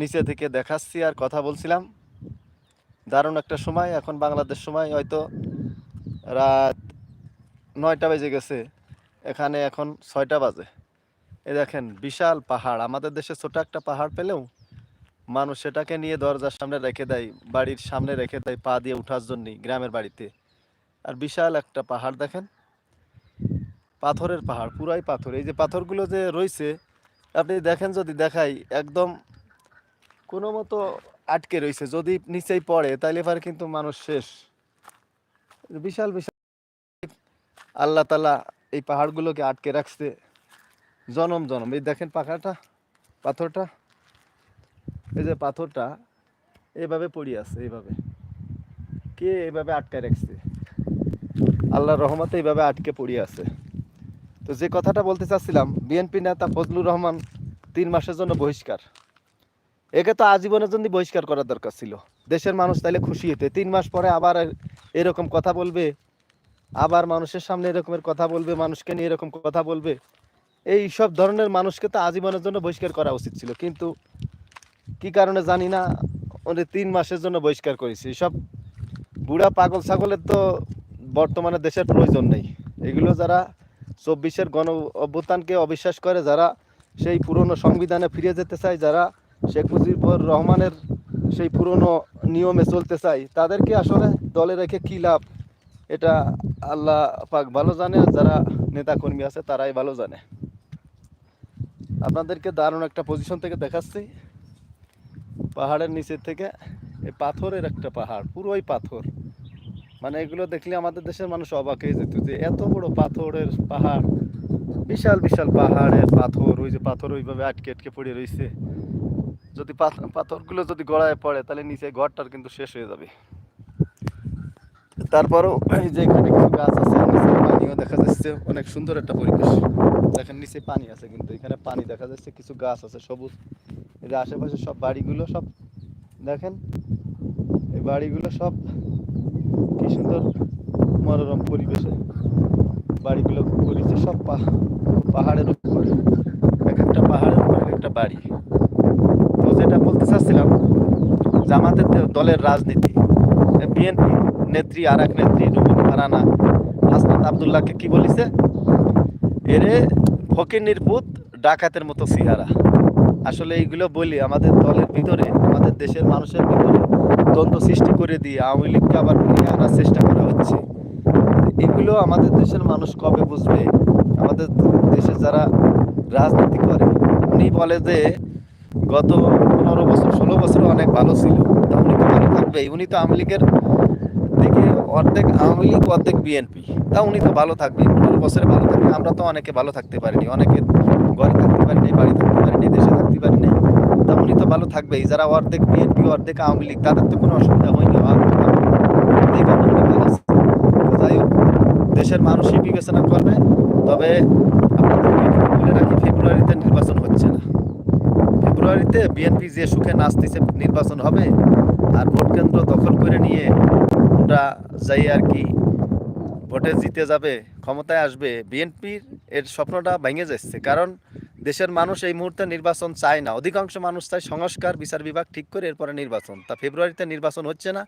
নিচে থেকে দেখাচ্ছি আর কথা বলছিলাম। দারুণ একটা সময়, এখন বাংলাদেশ সময়, হয়তো রাত নয়টা বেজে গেছে। এখানে এখন ছয়টা বাজে। এ দেখেন, বিশাল পাহাড়। আমাদের দেশে ছোট একটা পাহাড় পেলেও মানুষ সেটাকে নিয়ে দরজার সামনে রেখে দেয়, বাড়ির সামনে রেখে দেয়, পা দিয়ে ওঠার জন্যই গ্রামের বাড়িতে। আর বিশাল একটা পাহাড় দেখেন। পাথরের পাহাড়, পুরাই পাথর। এই যে পাথরগুলো যে রয়েছে, আপনি দেখেন যদি দেখাই, একদম কোনো মতো আটকে রয়েছে যদি নিচেই পড়ে, তাইলে এবার কিন্তু মানুষ শেষ। বিশাল বিশাল। আল্লাহ তালা এই পাহাড়গুলোকে আটকে রাখছে। জনম জনম। এই দেখেন পাখাটা, পাথরটা। এই যে পাথরটা, এভাবে পড়ে আছে, এইভাবে। কে এইভাবে আটকে রাখছে? আল্লাহর রহমতে এইভাবে আটকে পড়ে আছে। তো যে কথাটা বলতে চাচ্ছিলাম, বিএনপি নেতা ফজলুর রহমান তিন মাসের জন্য বহিষ্কার। একে তো আজীবনের জন্য বহিষ্কার করার দরকার ছিল। দেশের মানুষ তাইলে খুশি হতে তিন মাস পরে আবার এরকম কথা বলবে, আবার মানুষের সামনে এরকমের কথা বলবে, মানুষকে নিয়ে এরকম কথা বলবে। এই সব ধরনের মানুষকে তো আজীবনের জন্য বহিষ্কার করা উচিত ছিল। কিন্তু কি কারণে জানি না ওদের তিন মাসের জন্য বহিষ্কার করেছে। সব বুড়া পাগল ছাগলের তো বর্তমানে দেশের প্রয়োজন নেই। এগুলো যারা চব্বিশের গণ অভ্যুত্থানকে অবিশ্বাস করে, যারা সেই পুরনো সংবিধানে ফিরে যেতে চায়, যারা শেখ মুজিবুর রহমানের সেই পুরনো নিয়মে চলতে চাই, তাদেরকে আসলে দলে রেখে কী লাভ? এটা আল্লাহ পাক ভালো জানে যারা নেতাকর্মী আছে তারাই ভালো জানে। আপনাদেরকে দারুণ একটা পজিশন থেকে দেখাচ্ছি। পাহাড়ের নিচের থেকে এই পাথরের একটা পাহাড়, পুরোই পাথর। মানে এগুলো দেখলে আমাদের দেশের মানুষ অবাক হয়ে যেত যে এত বড় পাথরের পাহাড়, বিশাল বিশাল পাহাড়ের পাথর, ওই যে পাথর ওইভাবে আটকে আটকে পড়ে রয়েছে। যদি পাথ- পাথরগুলো যদি গড়ায় পড়ে, তাহলে নিচে ঘরটার কিন্তু শেষ হয়ে যাবে। তারপরও এই যে এখানে কিছু গাছ আছে পানিও দেখা যাচ্ছে। অনেক সুন্দর একটা পরিবেশ। দেখেন, নিচে পানি আছে কিন্তু এখানে পানি দেখা যাচ্ছে, কিছু গাছ আছে, সবুজ। এই আশেপাশে সব বাড়িগুলো সব, দেখেন, এই বাড়িগুলো সব কি সুন্দর মনোরম পরিবেশে। বাড়িগুলো করেছে সব পাহাড়ের উপর। এক একটা পাহাড়ের উপর এক একটা বাড়ি। তো যেটা বলতে চাচ্ছিলাম আমাদের দলের রাজনীতি বিএনপি নেত্রী আর এক নেত্রী রুবুল ফারানা, হাসনাত আবদুল্লাহকে কি বলিছে? এরে ফকির নির্পুত ডাকাতের মতো সিহারা। আসলে এইগুলো বলি, আমাদের দলের ভিতরে, আমাদের দেশের মানুষের ভিতরে দ্বন্দ্ব সৃষ্টি করে দিয়ে আওয়ামী লীগকে আবার ফিরিয়ে আনার চেষ্টা করা হচ্ছে। এগুলো আমাদের দেশের মানুষ কবে বুঝবে? আমাদের দেশে যারা রাজনীতি করে, উনি বলে যে গত পনেরো বছর, ষোলো বছর অনেক ভালো ছিল। তা উনি তো ভালো থাকবেই উনি তো আওয়ামী লীগের দিকে অর্ধেক, আওয়ামী লীগ, অর্ধেক বিএনপি তা উনি তো ভালো থাকবেই, পনেরো বছরে ভালো থাকবে। আমরা তো অনেকে ভালো থাকতে পারিনি, অনেকে ঘরে থাকতে পারিনি, বাড়ি থাকতে পারিনি, দেশে থাকতে পারিনি। তা উনি তো ভালো থাকবেই, যারা অর্ধেক বিএনপি অর্ধেক আওয়ামী লীগ, তাদের তো কোনো অসুবিধা হয়নি যাই হোক, দেশের মানুষই বিবেচনা করবে, তবে আপনাদেরকে এটুকু বলে রাখি, ফেব্রুয়ারিতে নির্বাচন হচ্ছে না। ফেব্রুয়ারিতে বিএনপি যে সুখে নাচতেছে নির্বাচন হবে আর ভোট কেন্দ্র দখল করে নিয়ে ওরা যাই আর কি ভোটে জিতে যাবে, ক্ষমতায় আসবে, বিএনপির এর স্বপ্নটা ভেঙে যাচ্ছে। কারণ দেশের মানুষ এই মুহূর্তে নির্বাচন চায় না। অধিকাংশ মানুষ চায় সংস্কার, বিচার বিভাগ ঠিক করে এরপরে নির্বাচন। তা ফেব্রুয়ারিতে নির্বাচন হচ্ছে না।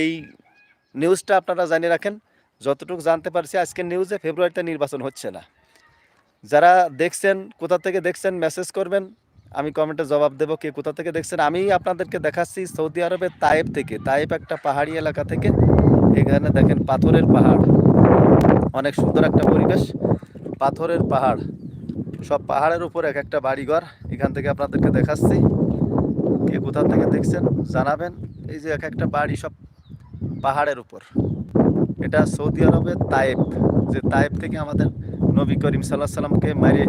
এই নিউজটা আপনারা জানিয়ে রাখেন। যতটুকু জানতে পারছি, আজকের নিউজে ফেব্রুয়ারিতে নির্বাচন হচ্ছে না। যারা দেখছেন, কোথা থেকে দেখছেন মেসেজ করবেন। আমি কমেন্টে জবাব দেবো কে কোথা থেকে দেখছেন? আমি আপনাদেরকে দেখাচ্ছি সৌদি আরবের তায়েব থেকে। তায়েব একটা পাহাড়ি এলাকা থেকে। এখানে দেখেন পাথরের পাহাড়। অনেক সুন্দর একটা পরিবেশ। পাথরের পাহাড়। সব পাহাড়ের উপর এক একটা বাড়িঘর। এখান থেকে আপনাদেরকে দেখাচ্ছি। কে কোথা থেকে দেখছেন জানাবেন। এই যে এক একটা বাড়ি সব পাহাড়ের উপর। এটা সৌদি আরবের তায়েব। যে তায়েব থেকে আমাদের নবী করিম সাল্লাহ সাল্লামকে মারে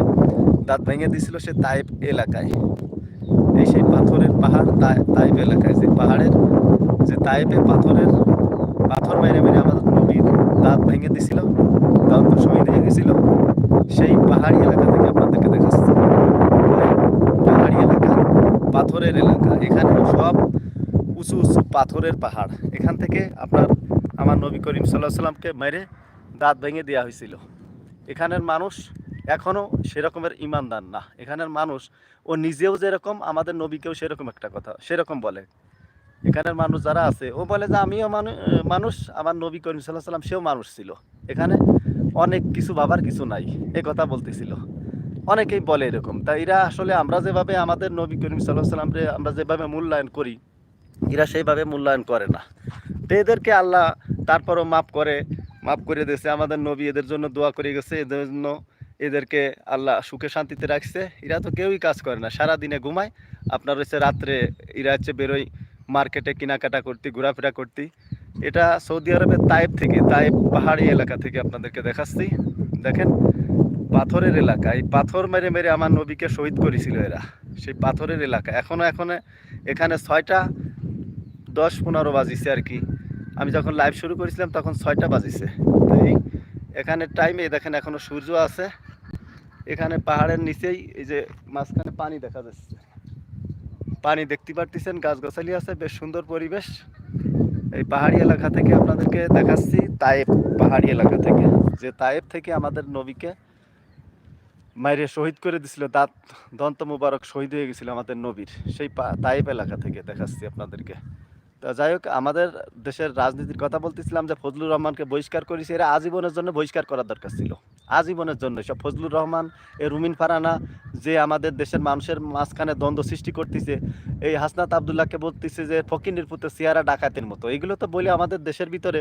দাঁত ভেঙে দিয়েছিল সে তাইব এলাকায়। এই সেই পাথরের পাহাড় তাই- তাইব এলাকায়, যে পাহাড়ের, যে তাইবে পাথরের, পাথর মেরে মেরে আমাদের নবীর দাঁত ভেঙে দিছিল দাঁত শহীদ হয়ে গেছিল, সেই পাহাড়ি এলাকা থেকে আপনাদেরকে দেখাচ্ছি। পাহাড়ি এলাকা, পাথরের এলাকা এখানে সব উঁচু উঁচু পাথরের পাহাড়। এখান থেকে আপনার, আমার নবী করিম সাল্লাহ সাল্লামকে মেরে দাঁত ভেঙে দেওয়া হয়েছিল। এখানের মানুষ এখনও সেরকমের ইমানদার না। এখানের মানুষ, ও নিজেও যেরকম, আমাদের নবীকেও সেরকম একটা কথা, সেরকম বলে। এখানের মানুষ যারা আছে, ও বলে যে, আমিও মানুষ, আমার নবী করিম সাল্লাহ সাল্লাম সেও মানুষ ছিল। এখানে অনেক কিছু ভাবার কিছু নাই। এ কথা বলতেছিল। অনেকেই বলে এরকম। তা এরা আসলে আমরা যেভাবে আমাদের নবী করিম সাল্লাহ সাল্লামরে আমরা যেভাবে মূল্যায়ন করি, এরা সেইভাবে মূল্যায়ন করে না। তো এদেরকে আল্লাহ তারপরও মাফ করে মাফ করে দিয়েছে। আমাদের নবী এদের জন্য দোয়া করে গেছে। এদের জন্য এদেরকে আল্লাহ সুখে শান্তিতে রাখছে। এরা তো কেউই কাজ করে না। সারা দিনে ঘুমায়। আপনার হচ্ছে রাত্রে এরা হচ্ছে বেরোয় মার্কেটে কেনাকাটা করতে, ঘোরাফেরা করতে। এটা সৌদি আরবের তায়েব থেকে তায়েব পাহাড়ি এলাকা থেকে আপনাদেরকে দেখাচ্ছি। দেখেন, পাথরের এলাকা। এই পাথর মেরে মেরে আমার নবীকে শহীদ করেছিল এরা। সেই পাথরের এলাকা। এখনও এখনও এখানে ছয়টা, দশ, পনেরো বাজিছে আর কি। আমি যখন লাইভ শুরু করেছিলাম, তখন ছয়টা বাজিছে। এই এখানে টাইমে দেখেন, এখনও সূর্য আছে। এখানে পাহাড়ের নিচেই এই যে মাঝখানে পানি দেখা যাচ্ছে। পানি দেখতে পারতেছেন, গাছগাছালি আছে, বেশ সুন্দর পরিবেশ। এই পাহাড়ি এলাকা থেকে আপনাদেরকে দেখাচ্ছি তায়েব পাহাড়ি এলাকা থেকে। যে তায়েব থেকে আমাদের নবীকে মাইরে শহীদ করে দিছিল, দাঁত দন্ত মুবারক শহীদ হয়ে গেছিল আমাদের নবীর। সেই তায়েব এলাকা থেকে দেখাচ্ছি আপনাদেরকে। তা যাই হোক, আমাদের দেশের রাজনীতির কথা বলতেছিলাম যে ফজলুর রহমানকে বহিষ্কার করেছে, এরা আজীবনের জন্য বহিষ্কার করার দরকার ছিল। আজীবনের জন্য। সব ফজলুর রহমান, এ রুমিন ফারানা, যে আমাদের দেশের মানুষের মাঝখানে দ্বন্দ্ব সৃষ্টি করতেছে, এই হাসনাত আবদুল্লাহকে বলতেছে যে ফকিনের পুতে সিয়ারা ডাকাতের মতো। এগুলো তো বলে আমাদের দেশের ভিতরে,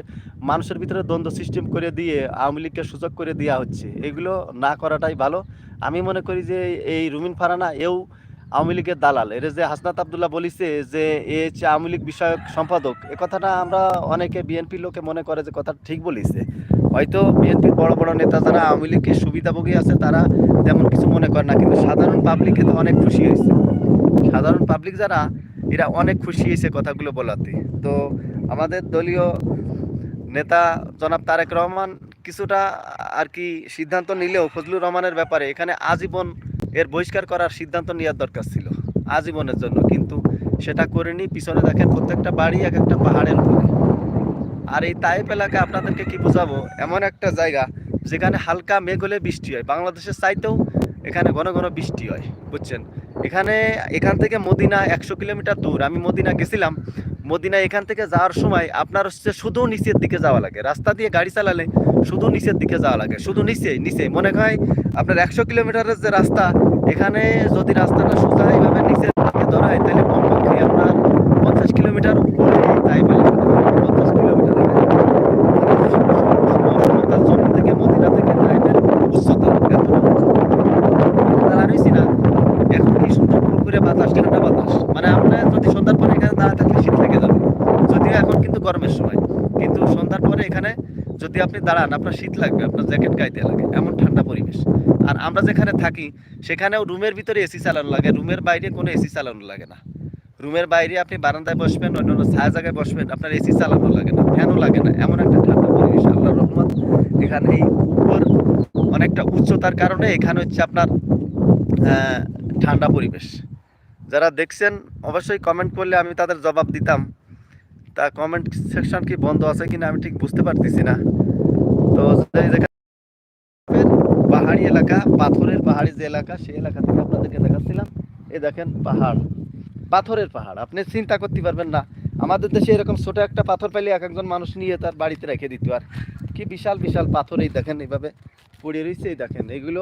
মানুষের ভিতরে দ্বন্দ্ব সৃষ্টি করে দিয়ে, আওয়ামী লীগকে সুযোগ করে দেওয়া হচ্ছে। এগুলো না করাটাই ভালো। আমি মনে করি যে এই রুমিন ফারানা, এও আওয়ামী লীগের দালাল। এর যে হাসনাত আবদুল্লাহ বলিছে যে, এ হচ্ছে আওয়ামী লীগ বিষয়ক সম্পাদক, এ কথাটা আমরা অনেকে বিএনপি লোকে মনে করে যে কথা ঠিক বলিছে। হয়তো বিএনপির বড় বড় নেতা যারা আওয়ামী লীগের সুবিধাভোগী আছে, তারা তেমন কিছু মনে করে না, কিন্তু সাধারণ পাবলিকে তো অনেক খুশি হয়েছে। সাধারণ পাবলিক যারা, এরা অনেক খুশি হয়েছে কথাগুলো বলাতে। তো আমাদের দলীয় নেতা জনাব তারেক রহমান কিছুটা আর কি সিদ্ধান্ত নিলেও ফজলুর রহমানের ব্যাপারে এখানে আজীবন এর বহিষ্কার করার সিদ্ধান্ত নেওয়ার দরকার ছিল, আজীবনের জন্য। কিন্তু সেটা করেনি, পিছনে দেখেন প্রত্যেকটা বাড়ি এক একটা পাহাড়ের উপরে। আর এই তাইপ এলাকা আপনাদেরকে কি বোঝাবো? এমন একটা জায়গা যেখানে হালকা মেঘ হলে বৃষ্টি হয়। বাংলাদেশের চাইতেও এখানে ঘন ঘন বৃষ্টি হয়, বুঝছেন? এখানে, এখান থেকে মদিনা একশো কিলোমিটার দূর। আমি মদিনা গেছিলাম। মদিনা এখান থেকে যাওয়ার সময় আপনার হচ্ছে শুধু নিচের দিকে যাওয়া লাগে। রাস্তা দিয়ে গাড়ি চালালে শুধু নিচের দিকে যাওয়া লাগে। শুধু নিচে নিচে। মনে হয় আপনার একশো কিলোমিটারের যে রাস্তা, এখানে যদি রাস্তাটা সোজা এইভাবে নিচের দিকে ধরায় তাহলে কমপক্ষে আপনার পঞ্চাশ কিলোমিটার উপরে তাই বলে। থেকে থেকে সুন্দর পুরোপুরে বাতাস বাতাস। মানে যদি সন্ধ্যার পরে শীত যদিও এখন কিন্তু গরমের সময়। কিন্তু সন্ধ্যার পরে এখানে যদি আপনি দাঁড়ান, আপনার শীত লাগবে, আপনার জ্যাকেট গাইতে লাগে, এমন ঠান্ডা পরিবেশ। আর আমরা যেখানে থাকি, সেখানেও রুমের ভিতরে এসি চালানো লাগে, রুমের বাইরে কোনো এসি চালানো লাগে না। রুমের বাইরে আপনি বারান্দায় বসবেন, অন্যান্য ছায়া জায়গায় বসবেন, আপনার এসি চালানো লাগে না, ফ্যানও লাগে না, এমন একটা ঠান্ডা পরিবেশ আল্লাহ রহমত। এখানে এই উপর অনেকটা উচ্চতার কারণে এখানে হচ্ছে আপনার ঠান্ডা পরিবেশ। যারা দেখছেন, অবশ্যই কমেন্ট করলে আমি তাদের জবাব দিতাম। তা কমেন্ট সেকশন কি বন্ধ আছে কিনা আমি ঠিক বুঝতে পারতেছি না। তো পাহাড়ি এলাকা, পাথরের পাহাড়ি যে এলাকা, সেই এলাকা থেকে আপনাদেরকে দেখাচ্ছিলাম। এই দেখেন পাহাড়, পাথরের পাহাড়। আপনি চিন্তা করতে পারবেন না। আমাদের দেশে এরকম ছোট একটা পাথর পাইলে এক একজন মানুষ নিয়ে তার বাড়িতে রেখে দিত। আর কি বিশাল বিশাল পাথর এই দেখেন, এইভাবে পড়ে রয়েছে এই দেখেন। এগুলো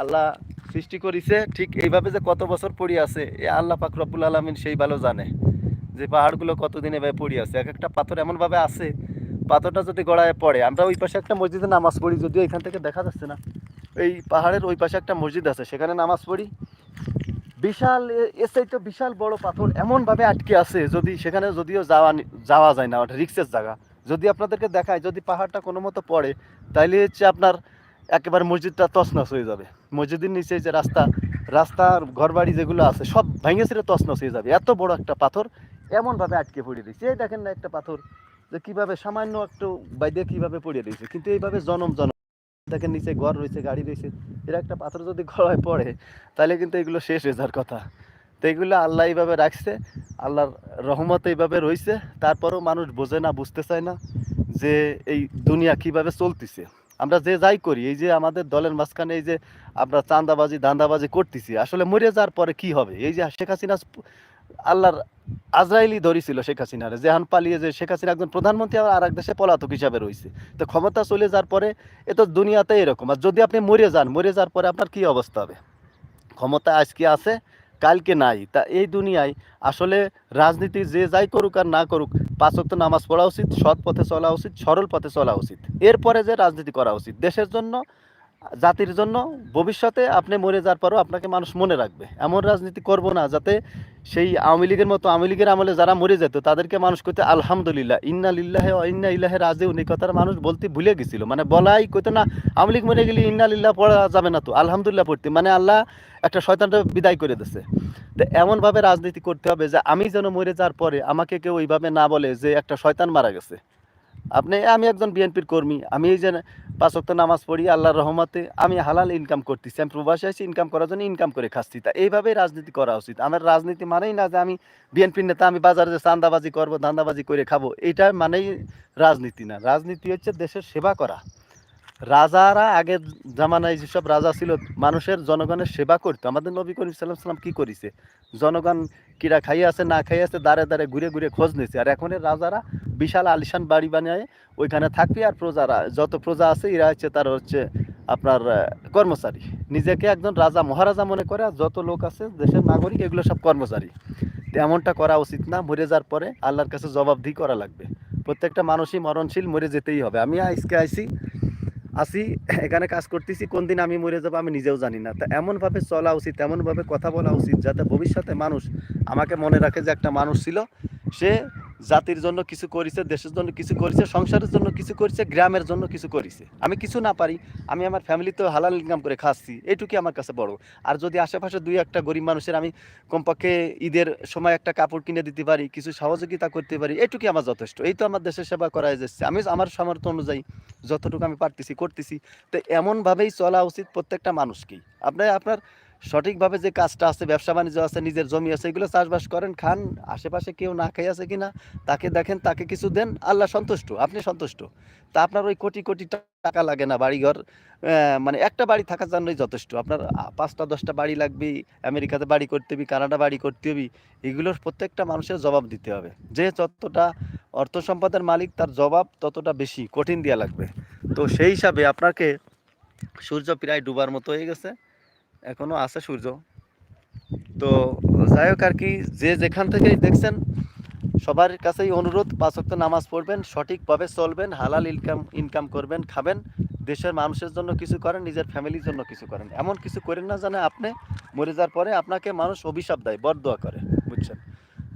আল্লাহ সৃষ্টি করেছে। ঠিক এইভাবে যে কত বছর পড়ে আছে, এ আল্লাহ পাক রব্বুল আলমিন সেই ভালো জানে। যে পাহাড়গুলো কতদিন এভাবে পড়ে আছে, এক একটা পাথর এমনভাবে আছে, পাথরটা যদি গড়ায় পড়ে, আমরা ওই পাশে একটা মসজিদে নামাজ পড়ি, যদিও এখান থেকে দেখা যাচ্ছে না। এই পাহাড়ের ওই পাশে একটা মসজিদ আছে, সেখানে নামাজ পড়ি। বিশাল, এ- এর চাইতে বিশাল বড় পাথর এমনভাবে আটকে আছে, যদি সেখানে যদিও যাওয়া যাওয়া যায় না, ওটা রিক্সের জায়গা। যদি আপনাদেরকে দেখায়, যদি পাহাড়টা কোনো মতো পড়ে, তাইলে হচ্ছে আপনার একেবারে মসজিদটা তছনছ হয়ে যাবে। মসজিদের নিচে যে রাস্তা, রাস্তার ঘরবাড়ি যেগুলো আছে, সব ভেঙে ছিঁড়ে তছনছ হয়ে যাবে। এত বড় একটা পাথর এমনভাবে আটকে পড়ে দিয়েছে এই দেখেন না একটা পাথর, যে কীভাবে সামান্য একটু বাইদে কীভাবে পড়ে দিয়েছে কিন্তু এইভাবে জনম জনম। দেখেন নিচে ঘর রয়েছে, গাড়ি রয়েছে। এর একটা পাথর যদি গলায় পড়ে, তাহলে কিন্তু এগুলো শেষ হয়ে যাওয়ার কথা। তো এগুলো আল্লাহ এইভাবে রাখছে, আল্লাহর রহমত এইভাবে রয়েছে। তারপরেও মানুষ বোঝে না, বুঝতে চায় না যে এই দুনিয়া কীভাবে চলতেছে। আমরা যে যাই করি, এই যে আমাদের দলের মাঝখানে এই যে আমরা চাঁদাবাজি দান্দাবাজি করতেছি, আসলে মরে যাওয়ার পরে কি হবে? এই যে শেখ হাসিনা আল্লাহর আজরাইলি ধরিছিল শেখ হাসিনারে। এখন পালিয়ে যে শেখ হাসিনা একজন প্রধানমন্ত্রী আর এক দেশে পলাতক হিসাবে রয়েছে। তো ক্ষমতা চলে যাওয়ার পরে এ তো দুনিয়াতে এরকম। আর যদি আপনি মরে যান, মরে যাওয়ার পরে আপনার কি অবস্থা হবে? ক্ষমতা আজকে আছে, কালকে নাই। তা এই দুনিয়ায় আসলে রাজনীতি যে যাই করুক আর না করুক পাঁচক নামাজ পড়া উচিত, সৎ পথে চলা উচিত, সরল পথে চলা উচিত। এরপরে যে রাজনীতি করা উচিত। দেশের জন্য জাতির জন্য ভবিষ্যতে আপনি মরে যাওয়ার পরও আপনাকে মানুষ মনে রাখবে। এমন রাজনীতি করব না যাতে সেই আওয়ামী লীগের মতো, আওয়ামী লীগের আমলে যারা মরে যেত, তাদেরকে মানুষ করতে আলহামদুলিল্লাহ, ইন্না লিল্লাহে ইন্না ইল্লাহে রাজে উনি কথার মানুষ বলতে ভুলে গেছিল। মানে বলাই কইতো না, আওয়ামী লীগ মরে গেলে ইন্না লিল্লাহ পড়া যাবে না তো, আলহামদুলিল্লাহ পড়তে। মানে আল্লাহ একটা শয়তানটা বিদায় করে দিছে। তো এমনভাবে রাজনীতি করতে হবে যে, আমি যেন মরে যাওয়ার পরে আমাকে কেউ ওইভাবে না বলে যে একটা শয়তান মারা গেছে। আপনি, আমি একজন বিএনপির কর্মী, আমি এই যে পাঁচ ওয়াক্ত নামাজ পড়ি, আল্লাহর রহমতে আমি হালাল ইনকাম করতেছি, আমি প্রবাসী আছি ইনকাম করার জন্য ইনকাম করে খাচ্ছি তা। এইভাবেই রাজনীতি করা উচিত। আমার রাজনীতি মানেই না যে আমি বিএনপির নেতা, আমি বাজারে যে চান্দাবাজি করব, ধান্দাবাজি করে খাব, এটা মানেই রাজনীতি না। রাজনীতি হচ্ছে দেশের সেবা করা। রাজারা আগের জামানায় যেসব রাজা ছিল, মানুষের জনগণের সেবা করতো। আমাদের নবী করিম সাল্লাম সাল্লাম কী করেছে? জনগণ কিরা খাইয়ে আছে, না খাইয়ে আছে দাঁড়ে দাঁড়ে ঘুরে ঘুরে খোঁজ নিয়েছে আর এখনের রাজারা বিশাল আলিশান বাড়ি বানিয়ে ওইখানে থাকবে। আর প্রজারা, যত প্রজা আছে, এরা হচ্ছে তার হচ্ছে আপনার কর্মচারী। নিজেকে একজন রাজা, মহারাজা মনে করে, আর যত লোক আছে, দেশের নাগরিক, এগুলো সব কর্মচারী। তো এমনটা করা উচিত না। মরে যাওয়ার পরে আল্লাহর কাছে জবাবদিহি করা লাগবে। প্রত্যেকটা মানুষই মরণশীল, মরে যেতেই হবে। আমি আজকে আইসি আসি, এখানে কাজ করতেছি, কোন দিন আমি মরে যাব আমি নিজেও জানি না। তা এমনভাবে চলা উচিত, এমনভাবে কথা বলা উচিত যাতে ভবিষ্যতে মানুষ আমাকে মনে রাখে যে একটা মানুষ ছিল। সে জাতির জন্য কিছু করেছে, দেশের জন্য কিছু করেছে, সংসারের জন্য কিছু করেছে, গ্রামের জন্য কিছু করেছে। আমি কিছু না পারি, আমি আমার ফ্যামিলিতেও হালাল ইনকাম করে খাচ্ছি এইটুকুই আমার কাছে বড়। আর যদি আশেপাশে দুই একটা গরিব মানুষের আমি কমপক্ষে ঈদের সময় একটা কাপড় কিনে দিতে পারি, কিছু সহযোগিতা করতে পারি এইটুকুই আমার যথেষ্ট। এই তো আমার দেশের সেবা করা যাচ্ছে। আমি আমার সামর্থ্য অনুযায়ী যতটুকু আমি পারতেছি, করতেছি। তো এমনভাবেই চলা উচিত প্রত্যেকটা মানুষকেই। আপনার আপনার সঠিকভাবে যে কাজটা আছে, ব্যবসা বাণিজ্য আছে, নিজের জমি আছে, এগুলো চাষবাস করেন, খান, আশেপাশে কেউ না খেয়ে, আছে কিনা, তাকে দেখেন, তাকে কিছু দেন, আল্লাহ সন্তুষ্ট, আপনি সন্তুষ্ট। তা আপনার ওই কোটি কোটি টাকা লাগে না বাড়িঘর মানে একটা বাড়ি থাকার জন্যই যথেষ্ট। আপনার পাঁচটা, দশটা বাড়ি লাগবে আমেরিকাতে বাড়ি করতে হবে, কানাডা বাড়ি করতে হবে, এগুলোর প্রত্যেকটা মানুষের জবাব দিতে হবে। যে যতটা অর্থ সম্পদের মালিক, তার জবাব ততটা বেশি, কঠিন দেওয়া লাগবে। তো সেই হিসাবে আপনাকে সূর্য প্রায় ডুবার মতো হয়ে গেছে। এখনও আছে সূর্য। তো যাই হোক আর কি, যে যেখান থেকেই দেখছেন, সবার কাছেই অনুরোধ, পাঁচ নামাজ পড়বেন, সঠিকভাবে চলবেন, হালাল ইনকাম ইনকাম করবেন, খাবেন, দেশের মানুষের জন্য কিছু করেন, নিজের ফ্যামিলির জন্য কিছু করেন। এমন কিছু করেন না জানে আপনি মরে যাওয়ার পরে আপনাকে মানুষ অভিশাপ দেয়, বরদোয়া করে, বুঝছেন?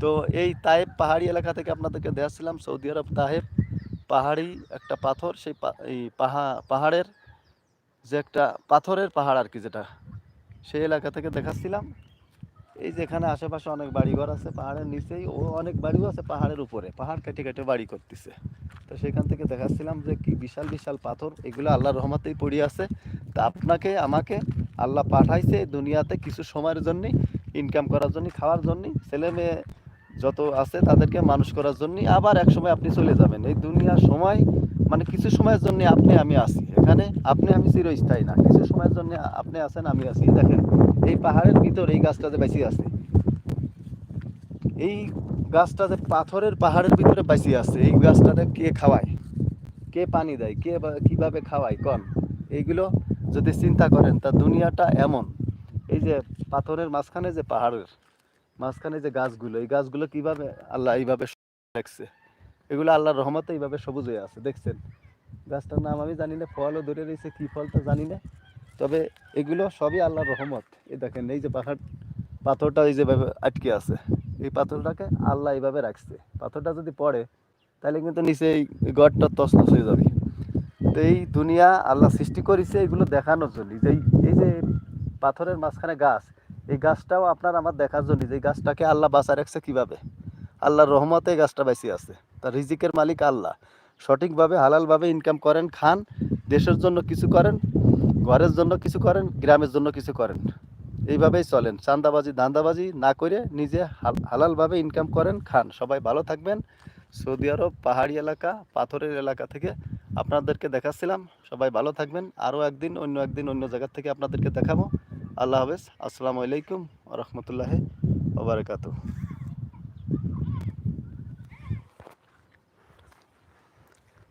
তো এই তায়েব পাহাড়ি এলাকা থেকে আপনাদেরকে দেখাচ্ছিলাম সৌদি আরব তাহেব পাহাড়ি একটা পাথর, সেই এই পাহা, পাহাড়ের যে একটা পাথরের পাহাড় আর কি যেটা সেই এলাকা থেকে দেখাচ্ছিলাম। এই যে এখানে আশেপাশে অনেক বাড়িঘর আছে, পাহাড়ের নিচেই, ও অনেক বাড়িও আছে পাহাড়ের উপরে, পাহাড় কেটে কেটে বাড়ি করতেছে। তো সেখান থেকে দেখাচ্ছিলাম যে কি বিশাল বিশাল পাথর, এগুলো আল্লাহর রহমতেই পড়ে আছে। তা আপনাকে, আমাকে, আল্লাহ পাঠাইছে দুনিয়াতে কিছু সময়ের জন্যই ইনকাম করার জন্য খাওয়ার জন্য ছেলে মেয়ে যত আছে তাদেরকে মানুষ করার জন্য আবার এক সময় আপনি চলে যাবেন। এই দুনিয়ার সময় মানে কিছু সময়ের জন্য আপনি, আমি আছি। এখানে আপনি, আমি চিরস্থায়ী না। কিছু সময়ের জন্য আপনি আছেন, আমি আছি। দেখেন, এই পাহাড়ের ভিতর এই গাছটা যে বেশি আছে। এই গাছটা যে পাথরের পাহাড়ের ভিতরে বেশি আছে। এই গাছটাতে কে খাওয়ায়? কে পানি দেয়? কে কীভাবে খাওয়ায়? কন? এইগুলো যদি চিন্তা করেন, তা দুনিয়াটা এমন। এই যে পাথরের মাঝখানে যে পাহাড়ের, মাঝখানে যে গাছগুলো, এই গাছগুলো কীভাবে আল্লাহ এইভাবে রাখছে? এগুলো আল্লাহর রহমতে এইভাবে সবুজ হয়ে আছে, দেখছেন? গাছটার নাম আমি জানি না, ফলও ধরে রয়েছে, কী ফলটা জানি না। তবে এগুলো সবই আল্লাহর রহমত। এই দেখেন, এই যে পাহাড়, পাথরটা এই যেভাবে আটকে আছে, এই পাথরটাকে আল্লাহ এইভাবে রাখছে। পাথরটা যদি পড়ে, তাহলে কিন্তু নিচে এই গড়টা তসনস হয়ে যাবে। তো এই দুনিয়া আল্লাহ সৃষ্টি করেছে এগুলো দেখানোর জন্য। যে এই- যে পাথরের মাঝখানে গাছ, এই গাছটাও আপনার আমার দেখার জন্য। যে গাছটাকে আল্লাহ বাঁচা রাখছে কীভাবে? আল্লাহর রহমতে গাছটা বেঁচে আছে। তার রিজিকের মালিক আল্লাহ। সঠিকভাবে, হালালভাবে ইনকাম করেন, খান, দেশের জন্য কিছু করেন, ঘরের জন্য কিছু করেন, গ্রামের জন্য কিছু করেন। এইভাবেই চলেন চান্দাবাজি ধান্দাবাজি না করে নিজে হালালভাবে ইনকাম করেন, খান। সবাই ভালো থাকবেন। সৌদি আরব পাহাড়ি এলাকা, পাথরের এলাকা থেকে আপনাদেরকে দেখাচ্ছিলাম। সবাই ভালো থাকবেন। আরও একদিন, অন্য একদিন, অন্য জায়গা থেকে আপনাদেরকে দেখাবো। আল্লাহ হাফেজ। আসসালামু আলাইকুম রহমতুল্লাহ ওবরাকাতু